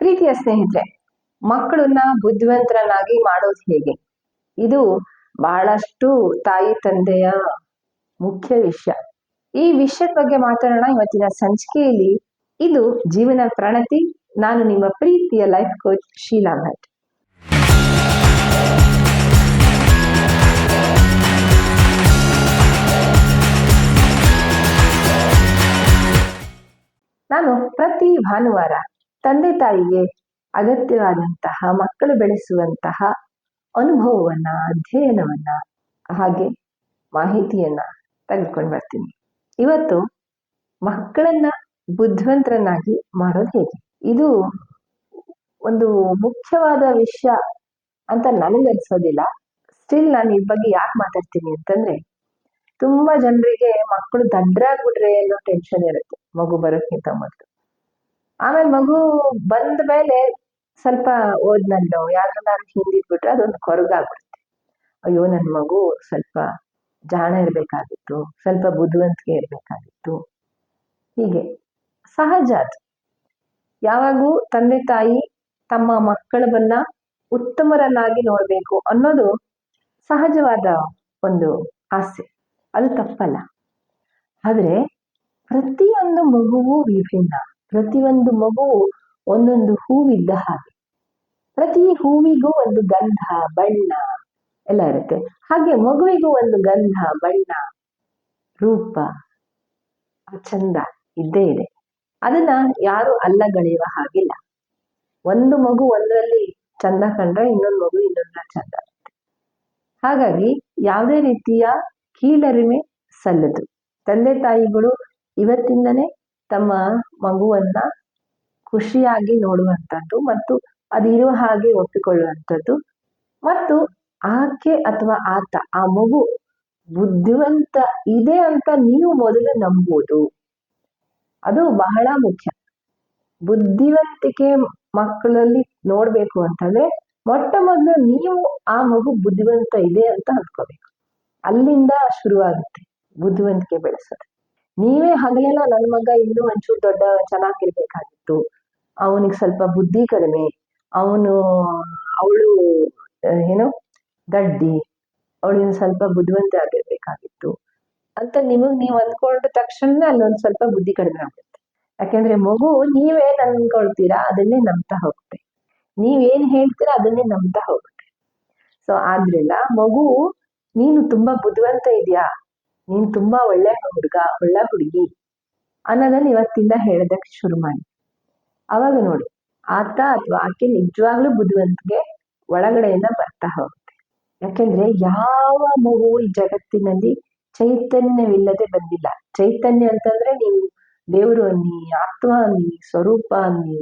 ಪ್ರೀತಿಯ ಸ್ನೇಹಿತರೆ, ಮಕ್ಕಳನ್ನ ಬುದ್ಧಿವಂತರನ್ನಾಗಿ ಮಾಡೋದು ಹೇಗೆ? ಇದು ಬಹಳಷ್ಟು ತಾಯಿ ತಂದೆಯ ಮುಖ್ಯ ವಿಷಯ. ಈ ವಿಷಯದ ಬಗ್ಗೆ ಮಾತಾಡೋಣ ಇವತ್ತಿನ ಸಂಚಿಕೆಯಲ್ಲಿ. ಇದು ಜೀವನ ಪ್ರಣತಿ, ನಾನು ನಿಮ್ಮ ಪ್ರೀತಿಯ ಲೈಫ್ ಕೋಚ್ ಶೀಲಾ ಭಟ್. ನಾನು ಪ್ರತಿ ಭಾನುವಾರ ತಂದೆ ತಾಯಿಗೆ ಅಗತ್ಯವಾದಂತಹ, ಮಕ್ಕಳು ಬೆಳೆಸುವಂತಹ ಅನುಭವವನ್ನ, ಅಧ್ಯಯನವನ್ನ, ಹಾಗೆ ಮಾಹಿತಿಯನ್ನ ತೆಗೆದುಕೊಂಡು ಬರ್ತೀನಿ. ಇವತ್ತು ಮಕ್ಕಳನ್ನ ಬುದ್ಧಿವಂತರನ್ನಾಗಿ ಮಾಡೋದು ಹೇಗೆ? ಇದು ಒಂದು ಮುಖ್ಯವಾದ ವಿಷಯ ಅಂತ ನನಗನ್ಸೋದಿಲ್ಲ ಸ್ಟಿಲ್ ನಾನು ಇದ್ರ ಬಗ್ಗೆ ಯಾಕೆ ಮಾತಾಡ್ತೀನಿ ಅಂತಂದ್ರೆ, ತುಂಬಾ ಜನರಿಗೆ ಮಕ್ಕಳು ದಡ್ಡರಾಗ್ಬಿಟ್ರೆ ಅನ್ನೋ ಟೆನ್ಷನ್ ಇರುತ್ತೆ ಮಗು ಬರೋಕ್ಕಿಂತ ಮೊದಲು. ಆಮೇಲೆ ಮಗು ಬಂದ ಮೇಲೆ ಸ್ವಲ್ಪ ಓದ್ನಲ್ಲೋ. ಯಾರನ್ನಾರು ಹಿಂದಿಟ್ಬಿಟ್ರೆ ಅದೊಂದು ಕೊರಗಾಗ್ಬಿಡುತ್ತೆ. ಅಯ್ಯೋ ನನ್ನ ಮಗು ಸ್ವಲ್ಪ ಜಾಣ ಇರ್ಬೇಕಾಗಿತ್ತು, ಸ್ವಲ್ಪ ಬುದ್ಧಿವಂತಿಕೆ ಇರಬೇಕಾಗಿತ್ತು. ಹೀಗೆ. ಸಹಜ ಅದು. ಯಾವಾಗೂ ತಂದೆ ತಾಯಿ ತಮ್ಮ ಮಕ್ಕಳನ್ನ ಉತ್ತಮರನ್ನಾಗಿ ನೋಡಬೇಕು ಅನ್ನೋದು ಸಹಜವಾದ ಒಂದು ಆಸೆ ಅದು ತಪ್ಪಲ್ಲ. ಆದರೆ ಪ್ರತಿಯೊಂದು ಮಗುವೂ ವಿಭಿನ್ನ. ಪ್ರತಿಯೊಂದು ಮಗು ಒಂದೊಂದು ಹೂವಿದ್ದ ಹಾಗೆ. ಪ್ರತಿ ಹೂವಿಗೂ ಒಂದು ಗಂಧ, ಬಣ್ಣ ಎಲ್ಲ ಇರುತ್ತೆ. ಹಾಗೆ ಮಗುವಿಗೂ ಒಂದು ಗಂಧ, ಬಣ್ಣ, ರೂಪ ಚಂದ ಇದ್ದೇ ಇದೆ. ಅದನ್ನ ಯಾರು ಅಲ್ಲಗಳೆಯುವ ಹಾಗಿಲ್ಲ. ಒಂದು ಮಗು ಒಂದರಲ್ಲಿ ಚಂದ ಕಂಡ್ರೆ ಇನ್ನೊಂದು ಮಗು ಇನ್ನೊಂದರ ಚಂದ ಇರುತ್ತೆ. ಹಾಗಾಗಿ ಯಾವುದೇ ರೀತಿಯ ಕೀಳರಿಮೆ ಸಲ್ಲದು. ತಂದೆ ತಾಯಿಗಳು ಇವತ್ತಿಂದನೇ ತಮ್ಮ ಮಗುವನ್ನ ಖುಷಿಯಾಗಿ ನೋಡುವಂಥದ್ದು ಮತ್ತು ಅದು ಇರುವ ಹಾಗೆ ಒಪ್ಪಿಕೊಳ್ಳುವಂಥದ್ದು. ಮತ್ತು ಆಕೆ ಅಥವಾ ಆತ, ಆ ಮಗು ಬುದ್ಧಿವಂತ ಇದೆ ಅಂತ ನೀವು ಮೊದಲು ನಂಬೋದು. ಅದು ಬಹಳ ಮುಖ್ಯ. ಬುದ್ಧಿವಂತಿಕೆ ಮಕ್ಕಳಲ್ಲಿ ನೋಡ್ಬೇಕು ಅಂತಂದ್ರೆ ಮೊಟ್ಟ ಮೊದಲು ನೀವು ಆ ಮಗು ಬುದ್ಧಿವಂತ ಇದೆ ಅಂತ ಅಂದ್ಕೋಬೇಕು. ಅಲ್ಲಿಂದ ಶುರುವಾಗುತ್ತೆ ಬುದ್ಧಿವಂತಿಕೆ ಬೆಳೆಸೋದು. ನೀವೇ ಹಗಲೆಲ್ಲ ನನ್ನ ಮಗ ಇನ್ನೂ ಒಂಚೂರು ದೊಡ್ಡ ಚೆನ್ನಾಗಿರ್ಬೇಕಾಗಿತ್ತು. ಅವನಿಗೆ ಸ್ವಲ್ಪ ಬುದ್ಧಿ ಕಡಿಮೆ. ಅವನು, ಅವಳು ಏನು? ಗಡ್ಡಿ. ಅವಳಿಗೆ ಸ್ವಲ್ಪ ಬುದ್ಧಿವಂತ ಆಗಿರ್ಬೇಕಾಗಿತ್ತು. ಅಂತ ನಿಮಗ್ ನೀವು ಅಂದ್ಕೊಂಡ ತಕ್ಷಣ ಅಲ್ಲೊಂದ್ ಸ್ವಲ್ಪ ಬುದ್ಧಿ ಕಡಿಮೆ ಆಗುತ್ತೆ ಯಾಕೆಂದ್ರೆ ಮಗು ನೀವೇನ್ ಅನ್ಕೊಳ್ತೀರಾ ಅದನ್ನೇ ನಂಬ್ತಾ ಹೋಗುತ್ತೆ. ನೀವೇನ್ ಹೇಳ್ತೀರಾ, ಅದನ್ನೇ ನಂಬ್ತಾ ಹೋಗುತ್ತೆ. ಸೊ ಆದ್ರಿಂದ ಮಗು, ನೀನು ತುಂಬಾ ಬುದ್ಧಿವಂತ ಇದೆಯಾ? ನೀನ್ ತುಂಬಾ ಒಳ್ಳೆ ಹುಡುಗ, ಒಳ್ಳೆ ಹುಡುಗಿ ಅನ್ನೋದನ್ನ ಇವತ್ತಿಂದ ಹೇಳೋದಕ್ಕೆ ಶುರು ಮಾಡಿ. ಅವಾಗ ನೋಡಿ, ಆತ ಅಥವಾ ಆಕೆ ನಿಜವಾಗ್ಲೂ ಬುದ್ಧಿವಂತಿಗೆ ಒಳಗಡೆಯಿಂದ ಬರ್ತಾ ಹೋಗುತ್ತೆ. ಯಾಕೆಂದ್ರೆ ಯಾವ ಮಗು ಈ ಜಗತ್ತಿನಲ್ಲಿ ಚೈತನ್ಯವಿಲ್ಲದೆ ಬಂದಿಲ್ಲ. ಚೈತನ್ಯ ಅಂತಂದ್ರೆ ನೀವು ದೇವರು ಅನ್ನಿ, ಆತ್ಮ ಅನ್ನಿ, ಸ್ವರೂಪ ಅನ್ನಿ,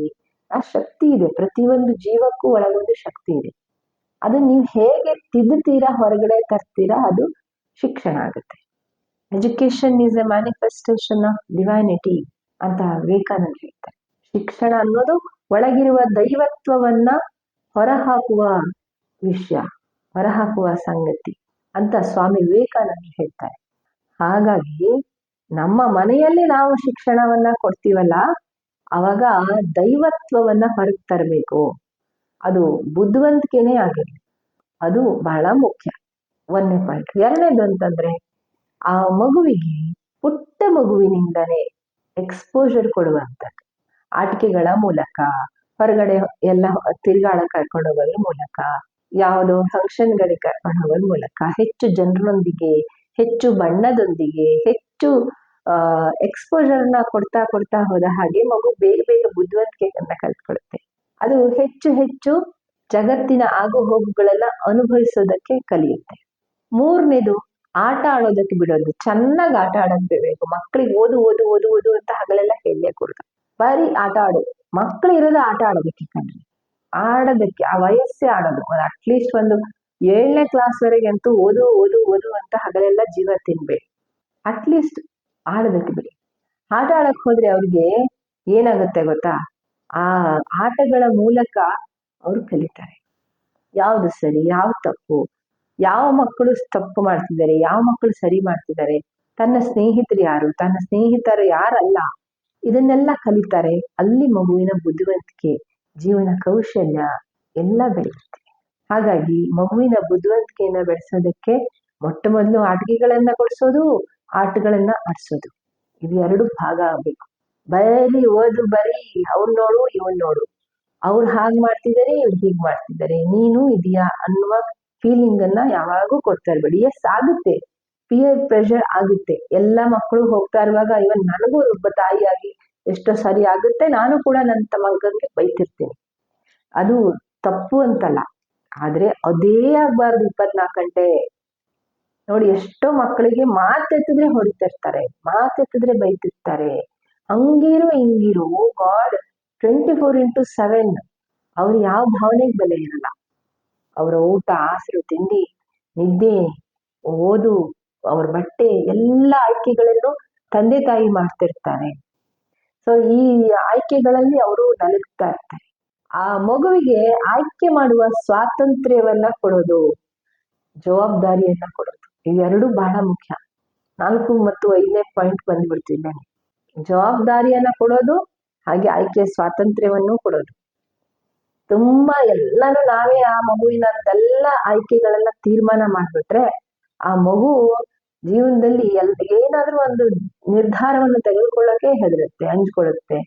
ಆ ಶಕ್ತಿ ಇದೆ. ಪ್ರತಿಯೊಂದು ಜೀವಕ್ಕೂ ಒಳಗೊಂದು ಶಕ್ತಿ ಇದೆ. ಅದನ್ನ ನೀವು ಹೇಗೆ ತಿದ್ದುತ್ತೀರಾ, ಹೊರಗಡೆ ತರ್ತೀರಾ, ಅದು ಶಿಕ್ಷಣ ಆಗುತ್ತೆ. Education is a manifestation of divinity ಅಂತ ವಿವೇಕಾನಂದ ಹೇಳ್ತಾರೆ. ಶಿಕ್ಷಣ ಅನ್ನೋದು ಒಳಗಿರುವ ದೈವತ್ವವನ್ನ ಹೊರಹಾಕುವ ವಿಷಯ, ಹೊರಹಾಕುವ ಸಂಗತಿ ಅಂತ ಸ್ವಾಮಿ ವಿವೇಕಾನಂದ ಹೇಳ್ತಾರೆ. ಹಾಗಾಗಿ ನಮ್ಮ ಮನೆಯಲ್ಲಿ ನಾವು ಶಿಕ್ಷಣವನ್ನ ಕೊಡ್ತೀವಲ್ಲ, ಅವಾಗ ದೈವತ್ವವನ್ನ ಹೊರಗೆ ತರಬೇಕು. ಅದು ಬುದ್ಧಿವಂತಿಕೆನೇ ಆಗಿರಲಿ. ಅದು ಬಹಳ ಮುಖ್ಯ. ಒಂದನೇ ಪಾಯಿಂಟ್ ಎರಡನೇದು ಅಂತಂದ್ರೆ ಆ ಮಗುವಿಗೆ ಪುಟ್ಟ ಮಗುವಿನಿಂದನೇ ಎಕ್ಸ್ಪೋಜರ್ ಕೊಡುವಂಥದ್ದು. ಆಟಿಕೆಗಳ ಮೂಲಕ, ಹೊರಗಡೆ ಎಲ್ಲ ತಿರುಗಾಳ ಕರ್ಕೊಂಡು ಹೋಗೋದ್ರ ಮೂಲಕ, ಯಾವುದೋ ಫಂಕ್ಷನ್ಗಳಿಗೆ ಕರ್ಕೊಂಡು ಹೋಗೋದ್ರ ಮೂಲಕ ಹೆಚ್ಚು ಜನರೊಂದಿಗೆ, ಹೆಚ್ಚು ಬಣ್ಣದೊಂದಿಗೆ, ಹೆಚ್ಚು ಎಕ್ಸ್ಪೋಜರ್ನ ಕೊಡ್ತಾ ಕೊಡ್ತಾ ಹೋದ ಹಾಗೆ ಮಗು ಬೇಗ ಬೇಗ ಬುದ್ಧಿವಂತಿಕೆಯನ್ನು ಕಲ್ತ್ಕೊಳುತ್ತೆ. ಅದು ಹೆಚ್ಚು ಹೆಚ್ಚು ಜಗತ್ತಿನ ಆಗು ಹೋಗುಗಳನ್ನ ಅನುಭವಿಸೋದಕ್ಕೆ ಕಲಿಯುತ್ತೆ. ಮೂರನೇದು ಆಟ ಆಡೋದಕ್ಕೆ ಬಿಡೋದು. ಚೆನ್ನಾಗಿ ಆಟ ಆಡಕ್ ಬಿಡ್ಬೇಕು ಮಕ್ಳಿಗೆ ಓದು ಓದು ಓದು ಓದು ಅಂತ ಹಗಲೆಲ್ಲ ಹೇಳೇ ಕೊಡುದು ಬರೀ ಆಟ ಆಡು. ಮಕ್ಳು ಇರೋದು ಆಟ ಆಡೋದಕ್ಕೆ ಕಣ್ರಿ. ಆಡೋದಕ್ಕೆ, ಆ ವಯಸ್ಸೇ ಆಡೋದು. ಅಟ್ಲೀಸ್ಟ್ ಒಂದು ಏಳನೇ ಕ್ಲಾಸ್ ವರೆಗೆ ಅಂತೂ ಓದು ಓದು ಓದು ಅಂತ ಹಗಲೆಲ್ಲ ಜೀವ ತಿನ್ಬೇಡಿ ಅಟ್ಲೀಸ್ಟ್ ಆಡೋದಕ್ಕೆ ಬಿಡಿ. ಆಟ ಆಡಕ್ ಹೋದ್ರೆ ಅವ್ರಿಗೆ ಏನಾಗುತ್ತೆ ಗೊತ್ತಾ? ಆ ಆಟಗಳ ಮೂಲಕ ಅವ್ರು ಕಲಿತಾರೆ. ಯಾವ್ದು ಸರಿ ಯಾವ ತಪ್ಪು? ಯಾವ ಮಕ್ಕಳು ತಪ್ಪು ಮಾಡ್ತಿದ್ದಾರೆ, ಯಾವ ಮಕ್ಕಳು ಸರಿ ಮಾಡ್ತಿದ್ದಾರೆ, ತನ್ನ ಸ್ನೇಹಿತರು ಯಾರು, ತನ್ನ ಸ್ನೇಹಿತರು ಯಾರಲ್ಲ, ಇದನ್ನೆಲ್ಲ ಕಲಿತಾರೆ, ಅಲ್ಲಿ ಮಗುವಿನ ಬುದ್ಧಿವಂತಿಕೆ, ಜೀವನ ಕೌಶಲ್ಯ ಎಲ್ಲ ಬೆಳೆಯುತ್ತೆ. ಹಾಗಾಗಿ ಮಗುವಿನ ಬುದ್ಧಿವಂತಿಕೆಯನ್ನ ಬೆಳೆಸೋದಕ್ಕೆ ಮೊಟ್ಟ ಮೊದಲು ಆಟಿಕೆಗಳನ್ನ ಕೊಡಿಸೋದು, ಆಟಗಳನ್ನ ಆಡಿಸೋದು. ಇದು ಎರಡು ಭಾಗ ಆಗ್ಬೇಕು. ಬರೀ ಓದು, ಬರೀ ಅವ್ರು ನೋಡು, ಇವನ್ ನೋಡು. ಅವ್ರು ಹಾಗೆ ಮಾಡ್ತಿದ್ದಾರೆ, ಇವ್ರು ಹೀಗೆ ಮಾಡ್ತಿದ್ದಾರೆ. ನೀನು ಇದೆಯಾ ಅನ್ನುವ ಫೀಲಿಂಗ್ ಅನ್ನ ಯಾವಾಗೂ ಕೊಡ್ತಾ ಇರಬೇಡಿ. ಎಸ್ ಆಗುತ್ತೆ. ಪಿಯರ್ ಪ್ರೆಷರ್ ಆಗುತ್ತೆ. ಎಲ್ಲ ಮಕ್ಕಳು ಹೋಗ್ತಾ ಇರುವಾಗ ಇವನ್ ನನಗೂ ಒಬ್ಬ ತಾಯಿಯಾಗಿ ಎಷ್ಟೋ ಸರಿ ಆಗುತ್ತೆ. ನಾನು ಕೂಡ ನನ್ನ ತಮ್ಮಗಂಗೆ ಬೈತಿರ್ತೀನಿ. ಅದು ತಪ್ಪು ಅಂತಲ್ಲ. ಆದ್ರೆ ಅದೇ ಆಗ್ಬಾರ್ದು ಇಪ್ಪತ್ನಾಲ್ಕು ಗಂಟೆ. ನೋಡಿ, ಎಷ್ಟೋ ಮಕ್ಕಳಿಗೆ ಮಾತೆತ್ತಿದ್ರೆ ಹೊಡಿತಿರ್ತಾರೆ ಮಾತೆತ್ತಿದ್ರೆ ಬೈತಿರ್ತಾರೆ. ಹಂಗಿರು ಹಿಂಗಿರು God, twenty four into seven. ಅವ್ರು ಯಾವ ಭಾವನೆಗೆ ಬೆಲೆ ಇರಲ್ಲ. ಅವರ ಊಟ ಹಸಿರು ತಿಂಡಿ, ನಿದ್ದೆ, ಓದು, ಅವ್ರ ಬಟ್ಟೆ, ಎಲ್ಲ ಆಯ್ಕೆಗಳನ್ನು ತಂದೆ ತಾಯಿ ಮಾಡ್ತಿರ್ತಾರೆ. ಸೊ ಈ ಆಯ್ಕೆಗಳಲ್ಲಿ ಅವರು ನಲುಗ್ತಾ ಇರ್ತಾರೆ. ಆ ಮಗುವಿಗೆ ಆಯ್ಕೆ ಮಾಡುವ ಸ್ವಾತಂತ್ರ್ಯವನ್ನ ಕೊಡೋದು, ಜವಾಬ್ದಾರಿಯನ್ನ ಕೊಡೋದು ಇವೆರಡು ಬಹಳ ಮುಖ್ಯ. ನಾಲ್ಕು ಮತ್ತು ಐದನೇ ಪಾಯಿಂಟ್ ಬಂದ್ಬಿಡ್ತಿದ್ದೇನೆ ಜವಾಬ್ದಾರಿಯನ್ನ ಕೊಡೋದು, ಹಾಗೆ ಆಯ್ಕೆ ಸ್ವಾತಂತ್ರ್ಯವನ್ನು ಕೊಡೋದು. ತುಂಬಾ ಎಲ್ಲಾನು ನಾವೇ ಆ ಮಗುವಿನಂತೆಲ್ಲ ಆಯ್ಕೆಗಳನ್ನ ತೀರ್ಮಾನ ಮಾಡ್ಬಿಟ್ರೆ ಆ ಮಗು ಜೀವನದಲ್ಲಿ ಎಲ್, ಏನಾದ್ರೂ ಒಂದು ನಿರ್ಧಾರವನ್ನು ತೆಗೆದುಕೊಳ್ಳೋಕೆ ಹೆದರುತ್ತೆ ಹಂಚ್ಕೊಳ್ಳುತ್ತೆ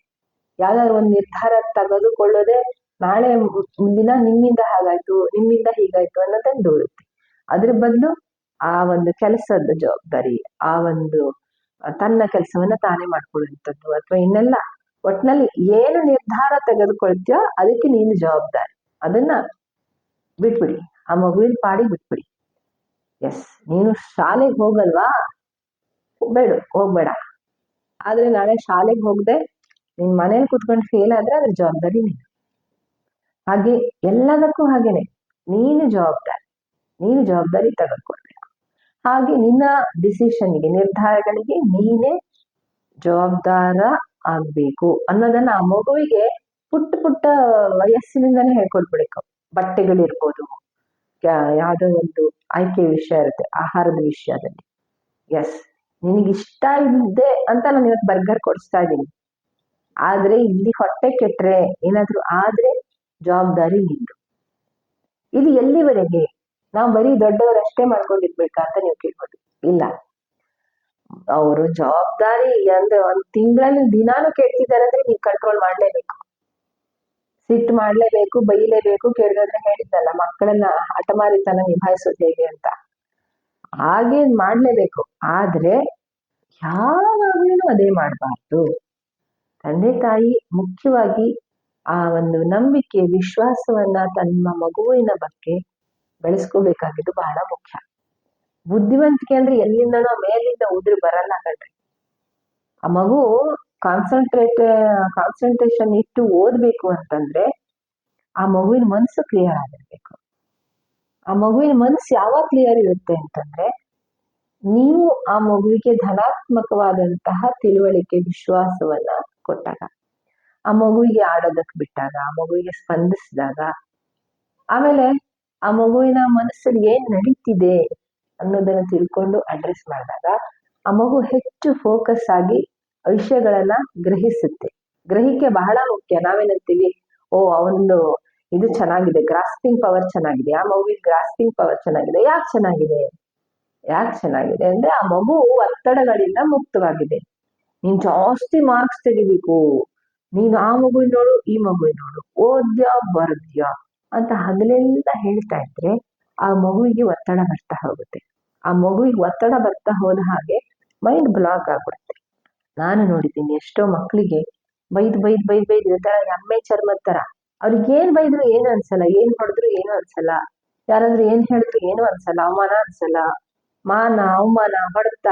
ಯಾವ್ದಾದ್ರು ಒಂದು ನಿರ್ಧಾರ ತೆಗೆದುಕೊಳ್ಳೋದೆ ನಾಳೆ ಮುಂದಿನ ನಿಮ್ಮಿಂದ ಹಾಗಾಯ್ತು, ನಿಮ್ಮಿಂದ ಹೀಗಾಯ್ತು ಅನ್ನೋದನ್ನ ದೂರುತ್ತೆ. ಅದ್ರ ಬದಲು ಆ ಒಂದು ಕೆಲಸದ ಜವಾಬ್ದಾರಿ, ಆ ಒಂದು ತನ್ನ ಕೆಲಸವನ್ನ ತಾನೇ ಮಾಡ್ಕೊಳ್ಳುವಂಥದ್ದು ಅಥವಾ ಇನ್ನೆಲ್ಲ ಒಟ್ನಲ್ಲಿ ಏನು ನಿರ್ಧಾರ ತೆಗೆದುಕೊಳ್ತೀಯೋ ಅದಕ್ಕೆ ನೀನು ಜವಾಬ್ದಾರಿ. ಅದನ್ನ ಬಿಟ್ಬಿಡಿ. ಆ ಮಗುವಿನ ಪಾಡಿ ಬಿಟ್ಬಿಡಿ. ಎಸ್ ನೀನು ಶಾಲೆಗೆ ಹೋಗಲ್ವಾ? ಬೇಡ ಹೋಗ್ಬೇಡ. ಆದ್ರೆ ನಾಳೆ ಶಾಲೆಗೆ ಹೋಗದೆ ನಿನ್ ಮನೇಲಿ ಕುತ್ಕೊಂಡು ಫೇಲ್ ಆದ್ರೆ ಅದ್ರ ಜವಾಬ್ದಾರಿ ನೀನು. ಹಾಗೆ ಎಲ್ಲದಕ್ಕೂ ಹಾಗೇನೆ, ನೀನು ಜವಾಬ್ದಾರಿ ನೀನು ಜವಾಬ್ದಾರಿ ತೆಗೆದುಕೊಳ್ಬೇಕು. ಹಾಗೆ ನಿನ್ನ ಡಿಸಿಷನ್ಗೆ ನಿರ್ಧಾರಗಳಿಗೆ ನೀನೇ ಜವಾಬ್ದಾರ ಆಗ್ಬೇಕು ಅನ್ನೋದನ್ನ ಆ ಮಗುವಿಗೆ ಪುಟ್ಟ ಪುಟ್ಟ ವಯಸ್ಸಿನಿಂದನೇ ಹೇಳ್ಕೊಡ್ಬೇಕು. ಬಟ್ಟೆಗಳಿರ್ಬೋದು ಯಾವುದೋ ಒಂದು ಆಯ್ಕೆ ವಿಷಯ ಇರುತ್ತೆ, ಆಹಾರದ ವಿಷಯದಲ್ಲಿ. ಎಸ್ ನಿನಗಿಷ್ಟ ಇದ್ದೆ ಅಂತ ನಾನು ಇವತ್ತು ಬರ್ಗರ್ ಕೊಡಿಸ್ತಾ ಇದ್ದೀನಿ. ಆದ್ರೆ ಇಲ್ಲಿ ಹೊಟ್ಟೆ ಕೆಟ್ರೆ, ಏನಾದ್ರೂ ಆದ್ರೆ ಜವಾಬ್ದಾರಿ ನಿಂದು. ಇದು ಎಲ್ಲಿವರೆಗೆ? ನಾವು ಬರೀ ದೊಡ್ಡವರಷ್ಟೇ ಮಾಡ್ಕೊಂಡಿರ್ಬೇಕಾ ಅಂತ ನೀವು ಕೇಳ್ಬೋದು. ಇಲ್ಲ. ಅವರು ಜವಾಬ್ದಾರಿ ಅಂದ್ರೆ ಒಂದ್ ತಿಂಗಳಲ್ಲಿ ದಿನಾನು ಕೇಳ್ತಿದ್ದಾರೆ ಅಂದ್ರೆ ನೀವು ಕಂಟ್ರೋಲ್ ಮಾಡ್ಲೇಬೇಕು. ಸಿಟ್ಟು ಮಾಡ್ಲೇಬೇಕು, ಬೈಲೇಬೇಕು ಕೇಳಿದ್ರೆ ಹೇಳಿದ್ದಲ್ಲ ಮಕ್ಕಳನ್ನ ಹಠಮಾರಿತನ ನಿಭಾಯಿಸೋದು ಹೇಗೆ ಅಂತ. ಹಾಗೆ ಮಾಡ್ಲೇಬೇಕು. ಆದ್ರೆ ಯಾವಾಗ್ಲೂ ಅದೇ ಮಾಡಬಾರ್ದು. ತಂದೆ ತಾಯಿ ಮುಖ್ಯವಾಗಿ ಆ ಒಂದು ನಂಬಿಕೆ, ವಿಶ್ವಾಸವನ್ನ ತನ್ನ ಮಗುವಿನ ಬಗ್ಗೆ ಬೆಳೆಸ್ಕೋಬೇಕಾಗಿದ್ದು ಬಹಳ ಮುಖ್ಯ. ಬುದ್ಧಿವಂತಿಕೆ ಅಂದ್ರೆ ಎಲ್ಲಿಂದನೋ ಮೇಲಿಂದ ಉದ್ರಿ ಬರಲ್ಲ ಕಣ್ರಿ. ಆ ಮಗು ಕಾನ್ಸಂಟ್ರೇಟ್ ಕಾನ್ಸಂಟ್ರೇಷನ್ ಇಟ್ಟು ಓದ್ಬೇಕು ಅಂತಂದ್ರೆ ಆ ಮಗುವಿನ ಮನಸ್ಸು ಕ್ಲಿಯರ್ ಆಗಿರ್ಬೇಕು. ಆ ಮಗುವಿನ ಮನಸ್ಸು ಯಾವಾಗ ಕ್ಲಿಯರ್ ಇರುತ್ತೆ ಅಂತಂದ್ರೆ ನೀವು ಆ ಮಗುವಿಗೆ ಧನಾತ್ಮಕವಾದಂತಹ ತಿಳುವಳಿಕೆ, ವಿಶ್ವಾಸವನ್ನ ಕೊಟ್ಟಾಗ. ಆ ಮಗುವಿಗೆ ಆಡೋದಕ್ ಬಿಟ್ಟಾಗ, ಆ ಮಗುವಿಗೆ ಸ್ಪಂದಿಸಿದಾಗ, ಆಮೇಲೆ ಆ ಮಗುವಿನ ಮನಸ್ಸಲ್ಲಿ ಏನ್ ನಡೀತಿದೆ? ಅನ್ನೋದನ್ನ ತಿಳ್ಕೊಂಡು ಅಡ್ರೆಸ್ ಮಾಡಿದಾಗ, ಆ ಮಗು ಹೆಚ್ಚು ಫೋಕಸ್ ಆಗಿ ವಿಷಯಗಳನ್ನ ಗ್ರಹಿಸುತ್ತೆ. ಗ್ರಹಿಕೆ ಬಹಳ ಮುಖ್ಯ. ನಾವೇನಂತೀವಿ, ಓ, ಅವನು ಇದು ಚೆನ್ನಾಗಿದೆ ಗ್ರಾಸ್ಪಿಂಗ್ ಪವರ್ ಚೆನ್ನಾಗಿದೆ, ಆ ಮಗುವಿನ ಗ್ರಾಸ್ಪಿಂಗ್ ಪವರ್ ಚೆನ್ನಾಗಿದೆ, ಯಾಕೆ ಚೆನ್ನಾಗಿದೆ? ಯಾಕೆ ಚೆನ್ನಾಗಿದೆ? ಅಂದ್ರೆ ಆ ಮಗು ಒತ್ತಡಗಳಿಂದ ಮುಕ್ತವಾಗಿದೆ. ನೀನ್ ಜಾಸ್ತಿ ಮಾರ್ಕ್ಸ್ ತೆಗಿಬೇಕು. ನೀನು ಆ ಮಗುವಿನ ನೋಡು, ಈ ಮಗುವಿನ ನೋಡು, ಓದ್ಯಾ, ಬರ್ದ್ಯಾ ಅಂತ ಹಗಲೆಲ್ಲ ಹೇಳ್ತಾ ಇದ್ರೆ ಆ ಮಗುವಿಗೆ ಒತ್ತಡ ಬರ್ತಾ ಹೋಗುತ್ತೆ. ಆ ಮಗುವಿಗೆ ಒತ್ತಡ ಬರ್ತಾ ಹೋದ ಹಾಗೆ ಮೈಂಡ್ ಬ್ಲಾಕ್ ಆಗ್ಬಿಡುತ್ತೆ. ನಾನು ನೋಡಿದ್ದೀನಿ ಎಷ್ಟೋ ಮಕ್ಕಳಿಗೆ ಬೈದ್ ಬೈದ್ ಬೈದ್ ಬೈದ್ ಇರ್ತಾರ ಎಮ್ಮೆ ಚರ್ಮದ ತರ. ಅವ್ರಿಗೆ ಏನ್ ಬೈದ್ರು ಏನು ಅನ್ಸಲ್ಲ, ಏನ್ ಹೊಡೆದ್ರು ಏನು ಅನ್ಸಲ್ಲ. ಯಾರಾದ್ರೂ ಏನ್ ಹೇಳಿದ್ರು ಏನು ಅನ್ಸಲ್ಲ, ಅವಮಾನ ಅನ್ಸಲ್ಲ. ಮಾನ, ಅವಮಾನ ಹೊಡೆತ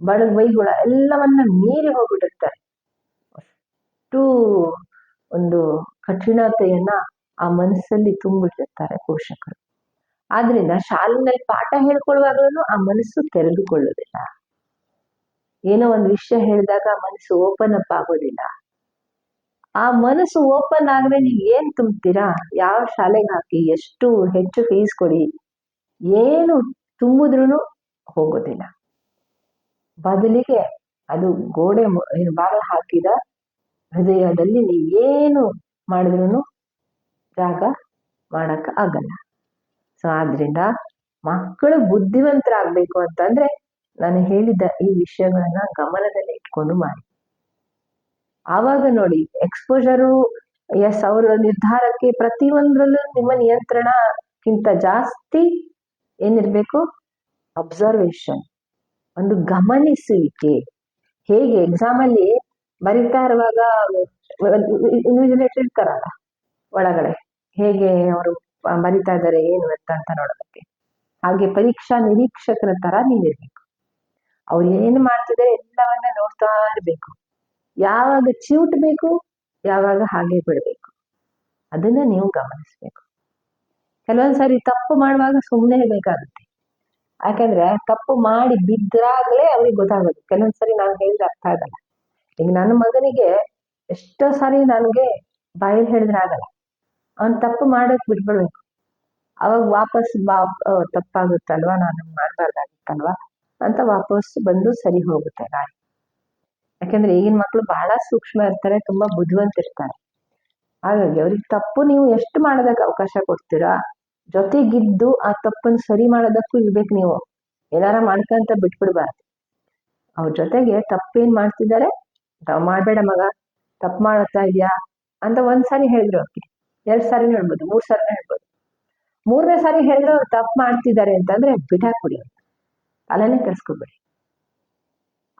ಬಡಗ್ ಬೈಗುಳ ಎಲ್ಲವನ್ನ ಮೀರಿ ಹೋಗ್ಬಿಟ್ಟಿರ್ತಾರೆ. ಅಷ್ಟು ಒಂದು ಕಠಿಣತೆಯನ್ನ ಆ ಮನಸ್ಸಲ್ಲಿ ತುಂಬಿಟ್ಟಿರ್ತಾರೆ ಪೋಷಕರು. ಆದ್ರಿಂದ ಶಾಲೆನಲ್ಲಿ ಪಾಠ ಹೇಳ್ಕೊಳ್ಳುವಾಗಲೂ ಆ ಮನಸ್ಸು ತೆರೆದುಕೊಳ್ಳೋದಿಲ್ಲ ಏನೋ ಒಂದು ವಿಷಯ ಹೇಳಿದಾಗ ಮನಸ್ಸು ಓಪನ್ ಅಪ್ ಆಗೋದಿಲ್ಲ. ಆ ಮನಸ್ಸು ಓಪನ್ ಆದ್ರೆ ನೀವು ಏನ್ ತುಂಬ್ತೀರಾ? ಯಾವ ಶಾಲೆಗೆ ಹಾಕಿ? ಎಷ್ಟು ಹೆಚ್ಚು ಫೀಸ್ ಕೊಡಿ? ಏನು ತುಂಬಿದ್ರೂ ಹೋಗೋದಿಲ್ಲ. ಬದಲಿಗೆ ಅದು ಗೋಡೆ ಬಾಗಿಲು ಹಾಕಿದ ಹೃದಯದಲ್ಲಿ ನೀವೇನು ಮಾಡಿದ್ರು ಜಾಗ ಮಾಡಕ್ಕೆ ಆಗಲ್ಲ. ಸೊ ಆದ್ರಿಂದ ಮಕ್ಕಳು ಬುದ್ಧಿವಂತರಾಗಬೇಕು ಅಂತಂದ್ರೆ ನಾನು ಹೇಳಿದ ಈ ವಿಷಯಗಳನ್ನ ಗಮನದಲ್ಲಿ ಇಟ್ಕೊಂಡು ಮಾಡಿ. ಆವಾಗ ನೋಡಿ ಎಕ್ಸ್ಪೋಜರು ಎಸ್ ಅವರ ನಿರ್ಧಾರಕ್ಕೆ ಪ್ರತಿಯೊಂದರಲ್ಲೂ ನಿಮ್ಮ ನಿಯಂತ್ರಣಕ್ಕಿಂತ ಜಾಸ್ತಿ ಏನಿರಬೇಕು? ಅಬ್ಸರ್ವೇಷನ್ ಒಂದು ಗಮನಿಸುವಿಕೆ. ಹೇಗೆ? ಎಕ್ಸಾಮ್ ಅಲ್ಲಿ ಬರಿತಾ ಇರುವಾಗ ಇನ್ವಿಜಿಲೇಟರ್ ಇರ್ತಾರಲ್ಲ ಒಳಗಡೆ. ಹೇಗೆ ಅವರು ಬರಿತಾ ಇದ್ದಾರೆ ಏನು ಅಂತ ಅಂತ ನೋಡೋದಕ್ಕೆ. ಹಾಗೆ ಪರೀಕ್ಷಾ ನಿರೀಕ್ಷಕರ ತರ ನೀವಿರ್ಬೇಕು ಅವ್ರು ಏನು ಮಾಡ್ತಿದ್ದಾರೆ ಎಲ್ಲವನ್ನ ನೋಡ್ತಾ ಇರ್ಬೇಕು. ಯಾವಾಗ ಚಿವುಟ್ಬೇಕು ಯಾವಾಗ ಹಾಗೆ ಬಿಡಬೇಕು. ಅದನ್ನ ನೀವು ಗಮನಿಸ್ಬೇಕು. ಕೆಲವೊಂದ್ಸರಿ ತಪ್ಪು ಮಾಡುವಾಗ ಸುಮ್ಮನೆ ಬೇಕಾಗುತ್ತೆ ಯಾಕಂದ್ರೆ ತಪ್ಪು ಮಾಡಿ ಬಿದ್ರಾಗ್ಲೇ ಅವ್ರಿಗೆ ಗೊತ್ತಾಗೋದು. ಕೆಲವೊಂದ್ಸರಿ ನಾನು ಹೇಳಿದ್ರೆ ಅರ್ಥ ಆಗಲ್ಲ. ಈಗ ನನ್ನ ಮಗನಿಗೆ ಎಷ್ಟೋ ಸಾರಿ ನನಗೆ ಬಾಯಲ್ಲಿ ಹೇಳಿದ್ರೆ ಆಗಲ್ಲ. ಅವನ್ ತಪ್ಪು ಮಾಡಕ್ ಬಿಟ್ಬಿಡ್ಬೇಕು ಅವಾಗ ವಾಪಸ್ ಬಾ ತಪ್ಪಾಗುತ್ತಲ್ವಾ? ನಾನು ಮಾಡ್ಬಾರ್ದಾಗುತ್ತಲ್ವಾ? ಅಂತ ವಾಪಸ್ ಬಂದು ಸರಿ ಹೋಗುತ್ತೆ ಗಾಳಿ ಯಾಕಂದ್ರೆ ಈಗಿನ ಮಕ್ಕಳು ಬಹಳ ಸೂಕ್ಷ್ಮ ಇರ್ತಾರೆ, ತುಂಬಾ ಬುದ್ಧಿವಂತಿರ್ತಾರೆ ಹಾಗಾಗಿ ಅವ್ರಿಗೆ ತಪ್ಪು ನೀವು ಎಷ್ಟು ಮಾಡೋದಕ್ಕೆ ಅವಕಾಶ ಕೊಡ್ತೀರಾ? ಜೊತೆಗಿದ್ದು ಆ ತಪ್ಪನ್ನು ಸರಿ ಮಾಡೋದಕ್ಕೂ ಇರ್ಬೇಕು ನೀವು. ಏನಾರ ಮಾಡ್ಕಂತ ಬಿಟ್ಬಿಡ್ಬಾರ್ದು. ಅವ್ರ ಜೊತೆಗೆ ತಪ್ಪೇನ್ ಮಾಡ್ತಿದ್ದಾರೆ? ಮಾಡ್ಬೇಡ ಮಗ. ತಪ್ಪು ಮಾಡತ್ತಾ ಇದೆಯಾ? ಅಂತ ಒಂದ್ಸಾರಿ ಹೇಳಿದ್ರು ಅವ್ರಿಗೆ. ಎರಡ್ ಸಾರಿ ಹೇಳ್ಬೋದು, ಮೂರ್ ಸಾರಿ ಹೇಳ್ಬೋದು. ಮೂರನೇ ಸಾರಿ ಹೇಳಿದ್ರು ಅವ್ರು ತಪ್ಪು ಮಾಡ್ತಿದ್ದಾರೆ ಅಂತಂದ್ರೆ ಬಿಡಾಕ್ಬಿಡಿ ಅಲ್ಲೇ ಕರ್ಸ್ಕೊಬಿಡಿ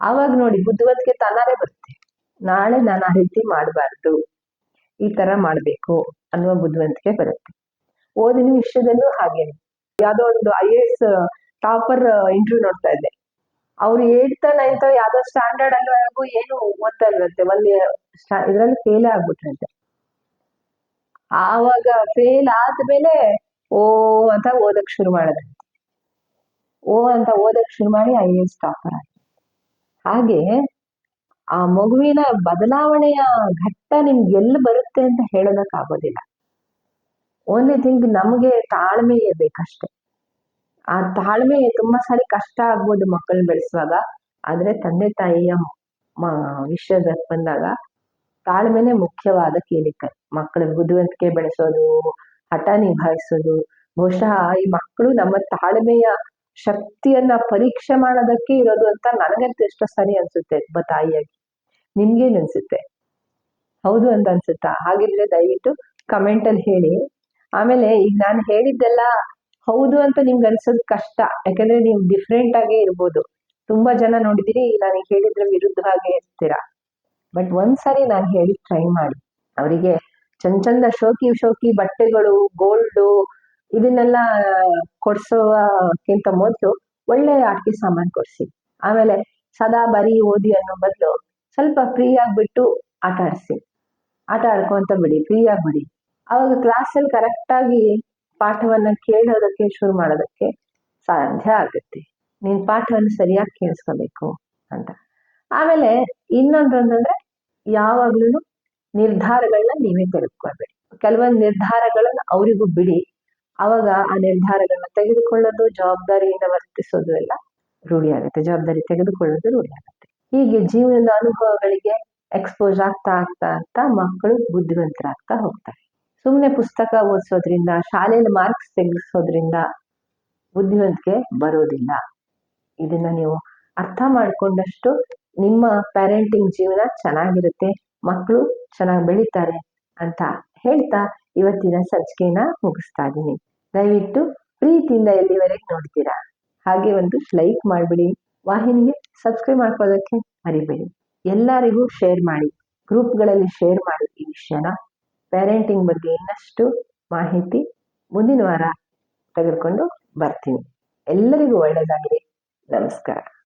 ಆವಾಗ ನೋಡಿ, ಬುದ್ಧಿವಂತಿಕೆ ತಾನಾರೇ ಬರುತ್ತೆ. ನಾಳೆ ನಾನು ಆ ರೀತಿ ಮಾಡಬಾರ್ದು, ಈ ತರ ಮಾಡ್ಬೇಕು ಅನ್ನುವ ಬುದ್ಧಿವಂತಿಕೆ ಬರುತ್ತೆ. ಓದಿನ ವಿಷಯದಲ್ಲೂ ಹಾಗೇನೆ ಯಾವುದೋ ಒಂದು I A S topper interview ನೋಡ್ತಾ ಇದ್ದೆ. ಅವ್ರು ಏಳ್ತಾ ನೈನ್ತ್ ಯಾವ್ದೋ ಸ್ಟ್ಯಾಂಡರ್ಡ್ ಅಲ್ಲಿವರೆಗೂ ಏನು ಓದ್ತಾ ಇಲ್ವಂತೆ. ಒಂದ್ ಇದ್ರಲ್ಲಿ ಫೇಲ್ ಆಗ್ಬಿಟ್ರಂತೆ. ಆವಾಗ ಫೇಲ್ ಆದ್ಮೇಲೆ ಓ ಅಂತ ಓದಕ್ ಶುರು ಮಾಡಿದೆ. ಓ ಅಂತ ಓದಕ್ ಶುರು ಮಾಡಿ ಐ ಎ ಟಾಪರ್ ಆಗಿ. ಹಾಗೆ ಆ ಮಗುವಿನ ಬದಲಾವಣೆಯ ಘಟ್ಟ ನಿಮ್ಗೆ ಎಲ್ಲಿ ಬರುತ್ತೆ ಅಂತ ಹೇಳೋದಕ್ ಆಗೋದಿಲ್ಲ. ಓನ್ಲಿ ಥಿಂಗ್ ನಮಗೆ ತಾಳ್ಮೆ ಇರ್ಬೇಕಷ್ಟೆ ಆ ತಾಳ್ಮೆ ತುಂಬಾ ಸಾರಿ ಕಷ್ಟ ಆಗ್ಬೋದು ಮಕ್ಕಳನ್ನ ಬೆಳೆಸುವಾಗ. ಆದ್ರೆ ತಂದೆ ತಾಯಿಯ ವಿಷಯದ ಬಂದಾಗ ತಾಳ್ಮೆನೆ ಮುಖ್ಯವಾದ ಕೇಳಿಕೆ. ಮಕ್ಕಳ ಬುದ್ಧಿವಂತಿಕೆ ಬೆಳೆಸೋದು, ಹಠ ನಿಭಾಯಿಸೋದು. ಬಹುಶಃ ಈ ಮಕ್ಕಳು ನಮ್ಮ ತಾಳ್ಮೆಯ ಶಕ್ತಿಯನ್ನ ಪರೀಕ್ಷೆ ಮಾಡೋದಕ್ಕೆ ಇರೋದು ಅಂತ ನನಗಂತೂ ಎಷ್ಟೋ ಸರಿ ಅನ್ಸುತ್ತೆ ಒಬ್ಬ ತಾಯಿಯಾಗಿ. ನಿಮ್ಗೇನ್ ಅನ್ಸುತ್ತೆ? ಹೌದು ಅಂತ ಅನ್ಸುತ್ತಾ? ಹಾಗಿದ್ರೆ ದಯವಿಟ್ಟು ಕಮೆಂಟ್ ಅಲ್ಲಿ ಹೇಳಿ. ಆಮೇಲೆ ಈಗ ನಾನು ಹೇಳಿದ್ದೆಲ್ಲ ಹೌದು ಅಂತ ನಿಮ್ಗೆ ಅನ್ಸೋದು ಕಷ್ಟ. ಯಾಕಂದ್ರೆ ನೀವು ಡಿಫ್ರೆಂಟ್ ಆಗೇ ಇರ್ಬೋದು. ತುಂಬಾ ಜನ ನೋಡಿದಿರಿ, ನಾನು ಹೇಳಿದ್ರೆ ವಿರುದ್ಧವಾಗೇ ಇರ್ತೀರಾ? ಬಟ್ ಒಂದ್ಸರಿ ನಾನು ಹೇಳಿ ಟ್ರೈ ಮಾಡಿ ಅವರಿಗೆ ಚಂದ ಚಂದ ಶೋಕಿ ಶೋಕಿ ಬಟ್ಟೆಗಳು ಗೋಲ್ಡು ಇದನ್ನೆಲ್ಲ ಕೊಡಿಸೋಕ್ಕಿಂತ ಮೊದಲು ಒಳ್ಳೆ ಆಟಿಕೆ ಸಾಮಾನು ಕೊಡಿಸಿ ಆಮೇಲೆ ಸದಾ ಬರೀ ಓದಿ ಅನ್ನೋ ಬದಲು ಸ್ವಲ್ಪ ಫ್ರೀ ಆಗಿಬಿಟ್ಟು ಆಟ ಆಡಿಸಿ ಆಟ ಆಡ್ಕೊಂತ ಬಿಡಿ ಫ್ರೀ ಆಗಿಬಿಡಿ ಅವಾಗ ಕ್ಲಾಸಲ್ಲಿ ಕರೆಕ್ಟಾಗಿ ಪಾಠವನ್ನು ಕೇಳೋದಕ್ಕೆ ಶುರು ಮಾಡೋದಕ್ಕೆ ಸಾಧ್ಯ ಆಗುತ್ತೆ ನೀನು ಪಾಠವನ್ನು ಸರಿಯಾಗಿ ಕೇಳಿಸ್ಕೋಬೇಕು ಅಂತ ಆಮೇಲೆ ಇನ್ನೊಂದು ಅಂತಂದ್ರೆ ಯಾವಾಗ್ಲೂ ನಿರ್ಧಾರಗಳನ್ನ ನೀವೇ ತೆಗೆದುಕೊಳ್ಬೇಡಿ. ಕೆಲವೊಂದು ನಿರ್ಧಾರಗಳನ್ನ ಅವರಿಗೂ ಬಿಡಿ. ಅವಾಗ ಆ ನಿರ್ಧಾರಗಳನ್ನ ತೆಗೆದುಕೊಳ್ಳೋದು, ಜವಾಬ್ದಾರಿಯಿಂದ ವರ್ತಿಸೋದು ಎಲ್ಲ ರೂಢಿ ಆಗುತ್ತೆ. ಜವಾಬ್ದಾರಿ ತೆಗೆದುಕೊಳ್ಳೋದು ರೂಢಿ ಆಗುತ್ತೆ. ಹೀಗೆ ಜೀವನದ ಅನುಭವಗಳಿಗೆ ಎಕ್ಸ್ಪೋಸ್ ಆಗ್ತಾ ಆಗ್ತಾ ಆಗ್ತಾ ಮಕ್ಕಳು ಬುದ್ಧಿವಂತರಾಗ್ತಾ ಹೋಗ್ತಾರೆ. ಸುಮ್ಮನೆ ಪುಸ್ತಕ ಓದಿಸೋದ್ರಿಂದ, ಶಾಲೆಯಲ್ಲಿ ಮಾರ್ಕ್ಸ್ ತೆಗೆಸೋದ್ರಿಂದ ಬುದ್ಧಿವಂತಿಕೆ ಬರೋದಿಲ್ಲ. ಇದನ್ನ ನೀವು ಅರ್ಥ ಮಾಡ್ಕೊಂಡಷ್ಟು ನಿಮ್ಮ ಪ್ಯಾರೆಂಟಿಂಗ್ ಜೀವನ ಚೆನ್ನಾಗಿರುತ್ತೆ ಮಕ್ಕಳು ಚೆನ್ನಾಗಿ ಬೆಳೀತಾರೆ ಅಂತ ಹೇಳ್ತಾ ಇವತ್ತಿನ ಸಂಚಿಕೆನ ಮುಗಿಸ್ತಾ ಇದ್ದೀನಿ. ದಯವಿಟ್ಟು ಪ್ರೀತಿಯಿಂದ ಎಲ್ಲಿವರೆಗೆ ನೋಡ್ತೀರಾ? ಹಾಗೆ ಒಂದು ಲೈಕ್ ಮಾಡಿಬಿಡಿ. ವಾಹಿನಿಗೆ ಸಬ್ಸ್ಕ್ರೈಬ್ ಮಾಡ್ಕೋದಕ್ಕೆ ಮರಿಬೇಡಿ. ಎಲ್ಲರಿಗೂ ಶೇರ್ ಮಾಡಿ. ಗ್ರೂಪ್ಗಳಲ್ಲಿ ಶೇರ್ ಮಾಡಿ ಈ ವಿಷಯನ. ಪ್ಯಾರೆಂಟಿಂಗ್ ಬಗ್ಗೆ ಇನ್ನಷ್ಟು ಮಾಹಿತಿ ಮುಂದಿನ ವಾರ ತೆಗೆದುಕೊಂಡು ಬರ್ತೀನಿ. ಎಲ್ಲರಿಗೂ ಒಳ್ಳೆಯದಾಗಿದೆ ನಮಸ್ಕಾರ.